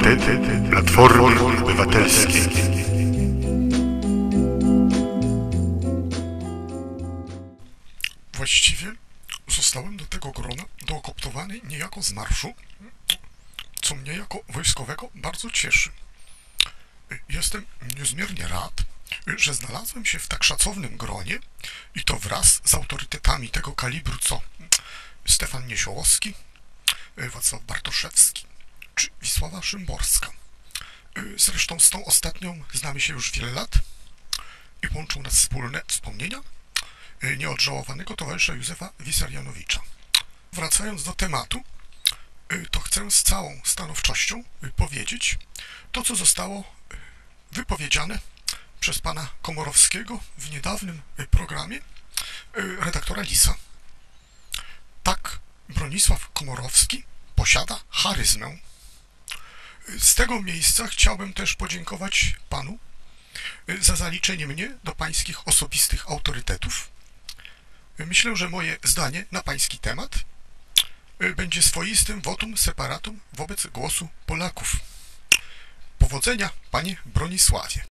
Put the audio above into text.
autorytety Platformy Obywatelskiej. Właściwie zostałem do tego grona dookoptowany niejako z marszu, co mnie jako wojskowego bardzo cieszy. Jestem niezmiernie rad, że znalazłem się w tak szacownym gronie i to wraz z autorytetami tego kalibru co Stefan Niesiołowski, Wacław Bartoszewski czy Wisława Szymborska. Zresztą z tą ostatnią znamy się już wiele lat i łączą nas wspólne wspomnienia nieodżałowanego towarzysza Józefa Wisarianowicza. Wracając do tematu, to chcę z całą stanowczością powiedzieć to, co zostało wypowiedziane przez pana Komorowskiego w niedawnym programie redaktora Lisa. Tak, Bronisław Komorowski posiada charyzmę. Z tego miejsca chciałbym też podziękować panu za zaliczenie mnie do pańskich osobistych autorytetów. Myślę, że moje zdanie na pański temat będzie swoistym votum separatum wobec głosu Polaków. Powodzenia, panie Bronisławie.